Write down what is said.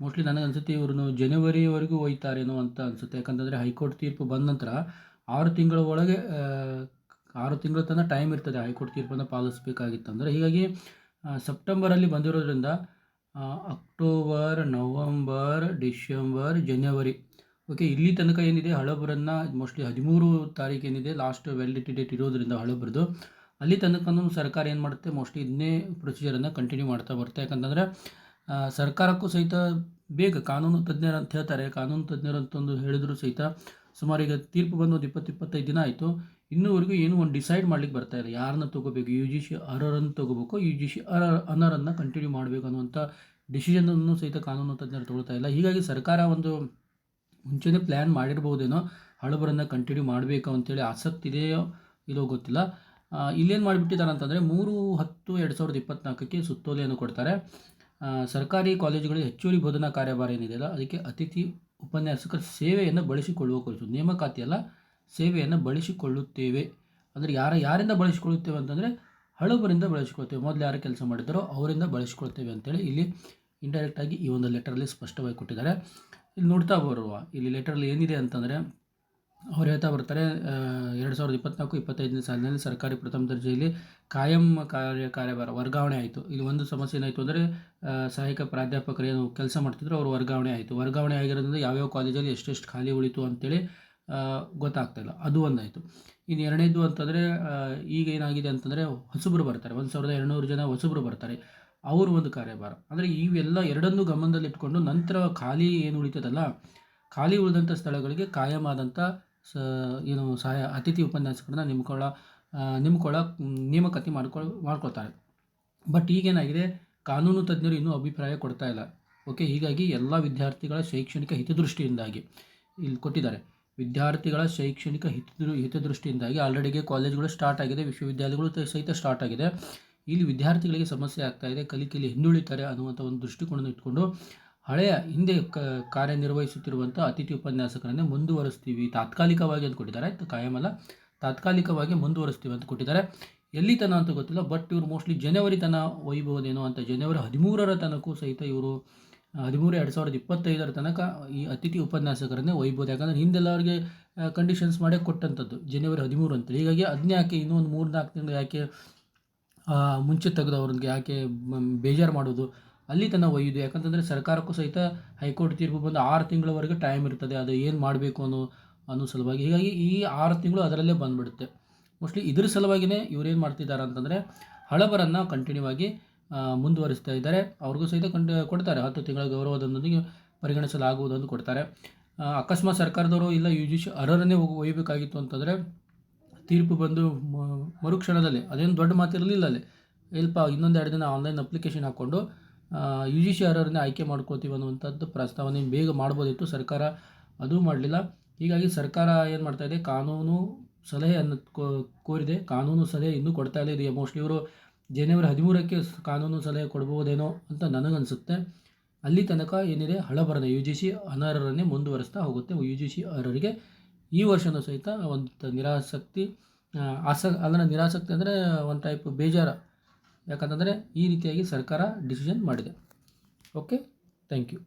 Mostly ನನಗೆ ಅನ್ಸುತ್ತೆ ಇವ್ರನ್ನು ಜನವರಿವರೆಗೂ ಒಯ್ತಾರೇನೋ ಅಂತ ಅನಿಸುತ್ತೆ. ಯಾಕಂತಂದರೆ ಹೈಕೋರ್ಟ್ ತೀರ್ಪು ಬಂದ ನಂತರ ಆರು ತಿಂಗಳ ಒಳಗೆ ಆರು ತಿಂಗಳ ತನಕ ಟೈಮ್ ಇರ್ತದೆ ಹೈಕೋರ್ಟ್ ತೀರ್ಪನ್ನು ಪಾಲಿಸಬೇಕಾಗಿತ್ತಂದರೆ. ಹೀಗಾಗಿ ಸೆಪ್ಟೆಂಬರಲ್ಲಿ ಬಂದಿರೋದ್ರಿಂದ ಅಕ್ಟೋಬರ್ ನವಂಬರ್ ಡಿಸೆಂಬರ್ ಜನವರಿ ಓಕೆ ಇಲ್ಲಿ ತನಕ ಏನಿದೆ, ಹಳಬರನ್ನು ಮೋಸ್ಟ್ಲಿ ಹದಿಮೂರು ತಾರೀಕು ಏನಿದೆ ಲಾಸ್ಟ್ ವ್ಯಾಲಿಡಿಟಿ ಡೇಟ್ ಇರೋದ್ರಿಂದ ಹಳಬರದು. ಅಲ್ಲಿ ತನಕನೂ ಸರ್ಕಾರ ಏನು ಮಾಡುತ್ತೆ ಮೋಸ್ಟ್ಲಿ ಇದನ್ನೇ ಪ್ರೊಸೀಜರನ್ನು ಕಂಟಿನ್ಯೂ ಮಾಡ್ತಾ ಬರುತ್ತೆ ಯಾಕಂತಂದರೆ ಸರ್ಕಾರಕ್ಕೂ ಸಹಿತ ಬೇಗ ಕಾನೂನು ತಜ್ಞರು ಅಂತ ಹೇಳ್ತಾರೆ. ಕಾನೂನು ತಜ್ಞರು ಅಂತಂದು ಹೇಳಿದ್ರು ಸಹಿತ ಸುಮಾರು ಈಗ ತೀರ್ಪು ಬಂದು ಒಂದು ಇಪ್ಪತ್ತು ಇಪ್ಪತ್ತೈದು ದಿನ ಆಯಿತು. ಇನ್ನೂವರೆಗೂ ಏನೂ ಒಂದು ಡಿಸೈಡ್ ಮಾಡ್ಲಿಕ್ಕೆ ಬರ್ತಾ ಇಲ್ಲ. ಯಾರನ್ನ ತೊಗೋಬೇಕು? ಯು ಜಿ ಸಿ ಅರ್ಹರನ್ನು ತೊಗೋಬೇಕು? ಯು ಜಿ ಸಿ ಅರ್ ಅನರನ್ನು ಕಂಟಿನ್ಯೂ ಮಾಡಬೇಕು ಅನ್ನುವಂಥ ಡಿಸಿಷನನ್ನು ಸಹಿತ ಕಾನೂನು ತಜ್ಞರು ತೊಗೊಳ್ತಾ ಇಲ್ಲ. ಹೀಗಾಗಿ ಸರ್ಕಾರ ಒಂದು ಮುಂಚೆನೇ ಪ್ಲ್ಯಾನ್ ಮಾಡಿರ್ಬೋದೇನೋ ಹಳಬರನ್ನು ಕಂಟಿನ್ಯೂ ಮಾಡಬೇಕು ಅಂತೇಳಿ ಆಸಕ್ತಿ ಇದೆಯೋ ಇಲ್ಲೋ ಗೊತ್ತಿಲ್ಲ. ಇಲ್ಲೇನು ಮಾಡಿಬಿಟ್ಟಿದ್ದಾರೆ ಅಂತಂದರೆ ಮೂರು ಹತ್ತು ಎರಡು ಸಾವಿರದ ಇಪ್ಪತ್ತ್ನಾಲ್ಕಕ್ಕೆ ಸುತ್ತೋಲೆಯನ್ನು ಕೊಡ್ತಾರೆ. ಸರ್ಕಾರಿ ಕಾಲೇಜುಗಳಿಗೆ ಹೆಚ್ಚುವರಿ ಬೋಧನಾ ಕಾರ್ಯಭಾರ ಏನಿದೆಯಲ್ಲ ಅದಕ್ಕೆ ಅತಿಥಿ ಉಪನ್ಯಾಸಕರ ಸೇವೆಯನ್ನು ಬಳಸಿಕೊಳ್ಳುವ ಕುರಿತು ನೇಮಕಾತಿ ಅಲ್ಲ, ಸೇವೆಯನ್ನು ಬಳಸಿಕೊಳ್ಳುತ್ತೇವೆ. ಅಂದರೆ ಯಾರ, ಯಾರಿಂದ ಬಳಸಿಕೊಳ್ಳುತ್ತೇವೆ ಅಂತಂದರೆ ಹಳಬರಿಂದ ಬಳಸಿಕೊಳ್ತೇವೆ ಮೊದಲು ಯಾರು ಕೆಲಸ ಮಾಡಿದ್ದಾರೋ ಅವರಿಂದ ಬಳಸಿಕೊಳ್ತೇವೆ ಅಂತೇಳಿ ಇಲ್ಲಿ ಇಂಡೈರೆಕ್ಟಾಗಿ ಈ ಒಂದು ಲೆಟರಲ್ಲಿ ಸ್ಪಷ್ಟವಾಗಿ ಕೊಟ್ಟಿದ್ದಾರೆ. ಇಲ್ಲಿ ನೋಡ್ತಾ ಬರುವ, ಇಲ್ಲಿ ಲೆಟರಲ್ಲಿ ಏನಿದೆ ಅಂತಂದರೆ ಅವ್ರು ಹೇಳ್ತಾ ಬರ್ತಾರೆ ಎರಡು ಸಾವಿರದ ಇಪ್ಪತ್ನಾಲ್ಕು, ಇಪ್ಪತ್ತೈದನೇ ಸಾಲಿನಲ್ಲಿ ಸರ್ಕಾರಿ ಪ್ರಥಮ ದರ್ಜೆಯಲ್ಲಿ ಕಾಯಂ ಕಾರ್ಯ ಕಾರ್ಯಭಾರ, ವರ್ಗಾವಣೆ ಆಯಿತು. ಇಲ್ಲಿ ಒಂದು ಸಮಸ್ಯೆ ಏನಾಯಿತು ಅಂದರೆ ಸಹಾಯಕ ಪ್ರಾಧ್ಯಾಪಕರು ಏನು ಕೆಲಸ ಮಾಡ್ತಿದ್ರು, ಅವರು ವರ್ಗಾವಣೆ ಆಯಿತು. ವರ್ಗಾವಣೆ ಆಗಿರೋದ್ರಿಂದ ಯಾವ್ಯಾವ ಕಾಲೇಜಲ್ಲಿ ಎಷ್ಟೆಷ್ಟು ಖಾಲಿ ಉಳಿತು ಅಂತೇಳಿ ಗೊತ್ತಾಗ್ತಾಯಿಲ್ಲ ಅದು ಒಂದಾಯಿತು. ಇನ್ನು ಎರಡನೇದು ಅಂತಂದರೆ ಈಗ ಏನಾಗಿದೆ ಅಂತಂದರೆ, ಹೊಸಬರು ಬರ್ತಾರೆ. ಒಂದು ಸಾವಿರದ ಎರಡುನೂರು ಜನ ಹೊಸಬರು ಬರ್ತಾರೆ. ಅವರು ಒಂದು ಕಾರ್ಯಭಾರ. ಅಂದರೆ ಇವೆಲ್ಲ ಎರಡನ್ನೂ ಗಮನದಲ್ಲಿಟ್ಕೊಂಡು ನಂತರ ಖಾಲಿ ಏನು ಉಳಿತದಲ್ಲ ಖಾಲಿ ಉಳಿದಂಥ ಸ್ಥಳಗಳಿಗೆ ಕಾಯಂ ಸ ಏನು ಸಹಾಯ ಅತಿಥಿ ಉಪನ್ಯಾಸಕರನ್ನ ನೇಮಕೊಳ್ಳ ನಿಮ್ಕೊಳ್ಳ ನೇಮಕತಿ ಮ್, ನೇಮಕಾತಿ ಮಾಡ್ಕೊಳ್ ಮಾಡ್ಕೊಳ್ತಾರೆ. ಬಟ್ ಈಗೇನಾಗಿದೆ ಕಾನೂನು ತಜ್ಞರು ಇನ್ನೂ ಅಭಿಪ್ರಾಯ ಕೊಡ್ತಾ ಇಲ್ಲ. ಓಕೆ ಹೀಗಾಗಿ ಎಲ್ಲ ವಿದ್ಯಾರ್ಥಿಗಳ ಶೈಕ್ಷಣಿಕ ಹಿತದೃಷ್ಟಿಯಿಂದಾಗಿ ಇಲ್ಲಿ ಕೊಟ್ಟಿದ್ದಾರೆ. ವಿದ್ಯಾರ್ಥಿಗಳ ಶೈಕ್ಷಣಿಕ ಹಿತದೃ ಹಿತದೃಷ್ಟಿಯಿಂದಾಗಿ ಆಲ್ರೆಡಿಗೆ ಕಾಲೇಜುಗಳು ಸ್ಟಾರ್ಟ್ ಆಗಿದೆ ವಿಶ್ವವಿದ್ಯಾಲಯಗಳು ಸಹಿತ ಸ್ಟಾರ್ಟ್ ಆಗಿದೆ. ಇಲ್ಲಿ ವಿದ್ಯಾರ್ಥಿಗಳಿಗೆ ಸಮಸ್ಯೆ ಆಗ್ತಾ ಇದೆ ಕಲಿಕೆಯಲ್ಲಿ ಹಿಂದುಳಿತಾರೆ ಅನ್ನುವಂಥ ಒಂದು ದೃಷ್ಟಿಕೋನವನ್ನು ಇಟ್ಕೊಂಡು ಹಳೆಯ ಹಿಂದೆ ಕ ಕಾರ್ಯನಿರ್ವಹಿಸುತ್ತಿರುವಂಥ ಅತಿಥಿ ಉಪನ್ಯಾಸಕರನ್ನೇ ಮುಂದುವರಿಸ್ತೀವಿ. ತಾತ್ಕಾಲಿಕವಾಗಿ ಅಂತ ಕೊಟ್ಟಿದ್ದಾರೆ. ಕಾಯಮಲ್ಲ ತಾತ್ಕಾಲಿಕವಾಗಿ ಮುಂದುವರಿಸ್ತೀವಿ ಅಂತ ಕೊಟ್ಟಿದ್ದಾರೆ. ಎಲ್ಲಿ ತನ ಅಂತ ಗೊತ್ತಿಲ್ಲ. ಬಟ್ ಇವರು ಮೋಸ್ಟ್ಲಿ ಜನವರಿ ತನ ಒಯ್ಬೋದೇನೋ ಅಂತ. ಜನವರಿ ಹದಿಮೂರರ ತನಕೂ ಸಹಿತ ಇವರು ಹದಿಮೂರು ಎರಡು ಸಾವಿರದ ಇಪ್ಪತ್ತೈದರ ತನಕ ಈ ಅತಿಥಿ ಉಪನ್ಯಾಸಕರನ್ನೇ ಒಯ್ಬೋದು. ಯಾಕಂದರೆ ಹಿಂದೆಲ್ಲ ಅವ್ರಿಗೆ ಕಂಡೀಷನ್ಸ್ ಮಾಡೇ ಕೊಟ್ಟಂಥದ್ದು ಜನವರಿ ಹದಿಮೂರು ಅಂತೇಳಿ ಹೀಗಾಗಿ ಅದನ್ನ ಯಾಕೆ ಇನ್ನೂ ಒಂದು ಮೂರು ನಾಲ್ಕು ತಿಂಗಳು ಯಾಕೆ ಮುಂಚೆ ತೆಗೆದು ಅವ್ರಿಗೆ ಯಾಕೆ ಬೇಜಾರು ಮಾಡೋದು? ಅಲ್ಲಿ ತನ್ನ ಒಯ್ಯೋದು. ಯಾಕಂತಂದರೆ ಸರ್ಕಾರಕ್ಕೂ ಸಹಿತ ಹೈಕೋರ್ಟ್ ತೀರ್ಪು ಬಂದು ಆರು ತಿಂಗಳವರೆಗೆ ಟೈಮ್ ಇರ್ತದೆ. ಅದು ಏನು ಮಾಡಬೇಕು ಅನ್ನೋ ಅನ್ನೋ ಸಲುವಾಗಿ. ಹೀಗಾಗಿ ಈ ಆರು ತಿಂಗಳು ಅದರಲ್ಲೇ ಬಂದುಬಿಡುತ್ತೆ. ಮೋಸ್ಟ್ಲಿ ಇದ್ರ ಸಲುವಾಗಿಯೇ ಇವ್ರೇನು ಮಾಡ್ತಿದ್ದಾರೆ ಅಂತಂದರೆ ಹಳಬರನ್ನು ಕಂಟಿನ್ಯೂ ಆಗಿ ಮುಂದುವರಿಸ್ತಾ ಇದ್ದಾರೆ. ಅವ್ರಿಗೂ ಸಹಿತ ಕಂಡು, ಕೊಡ್ತಾರೆ. ಹತ್ತು ತಿಂಗಳ ಗೌರವದೊಂದಿಗೆ ಪರಿಗಣಿಸಲಾಗುವುದನ್ನು ಕೊಡ್ತಾರೆ. ಅಕಸ್ಮಾತ್ ಸರ್ಕಾರದವರು ಇಲ್ಲ ಯು ಜಿ ಸಿ ಅರ್ಹರನ್ನೇ ಒಯ್ಯಬೇಕಾಗಿತ್ತು ಅಂತಂದರೆ ತೀರ್ಪು ಬಂದು ಮರುಕ್ಷಣದಲ್ಲಿ, ಅದೇನು ದೊಡ್ಡ ಮಾತಿರಲಿಲ್ಲ ಅಲ್ಲಿ. ಎಲ್ಪ ಇನ್ನೊಂದು ಎರಡು ದಿನ ಆನ್ಲೈನ್ ಅಪ್ಲಿಕೇಶನ್ ಹಾಕ್ಕೊಂಡು ಯು ಜಿ ಸಿ ಅರ್ಹರನ್ನೇ ಆಯ್ಕೆ ಮಾಡ್ಕೋತೀವಿ ಅನ್ನುವಂಥದ್ದು ಪ್ರಸ್ತಾವನೆ ಬೇಗ ಮಾಡ್ಬೋದಿತ್ತು. ಸರ್ಕಾರ ಅದೂ ಮಾಡಲಿಲ್ಲ. ಹೀಗಾಗಿ ಸರ್ಕಾರ ಏನು ಮಾಡ್ತಾ ಇದೆ? ಕಾನೂನು ಸಲಹೆ ಅನ್ನು ಕೋರಿದೆ. ಕಾನೂನು ಸಲಹೆ ಇನ್ನೂ ಕೊಡ್ತಾ ಇಲ್ಲ. ಇದು ಮೋಸ್ಟ್ಲಿ ಇವರು ಜನವರಿ ಹದಿಮೂರಕ್ಕೆ ಕಾನೂನು ಸಲಹೆ ಕೊಡ್ಬೋದೇನೋ ಅಂತ ನನಗನ್ಸುತ್ತೆ. ಅಲ್ಲಿ ತನಕ ಏನಿದೆ? ಹಳಬರನ ಯು ಜಿ ಸಿ ಅನರ್ಹರನ್ನೇ ಮುಂದುವರಿಸ್ತಾ ಹೋಗುತ್ತೆ. ಯು ಜಿ ಸಿ ಅರ್ಹರಿಗೆ ಈ ವರ್ಷನೂ ಸಹಿತ ಒಂದು ನಿರಾಸಕ್ತಿ ಆಸ, ಅಲ್ಲ, ನಿರಾಸಕ್ತಿ ಅಂದರೆ ಒಂದು ಟೈಪ್ ಬೇಜಾರ. ಯಾಕಂತಂದರೆ ಈ ರೀತಿಯಾಗಿ ಸರ್ಕಾರ ಡಿಸಿಷನ್ ಮಾಡಿದೆ. Okay thank you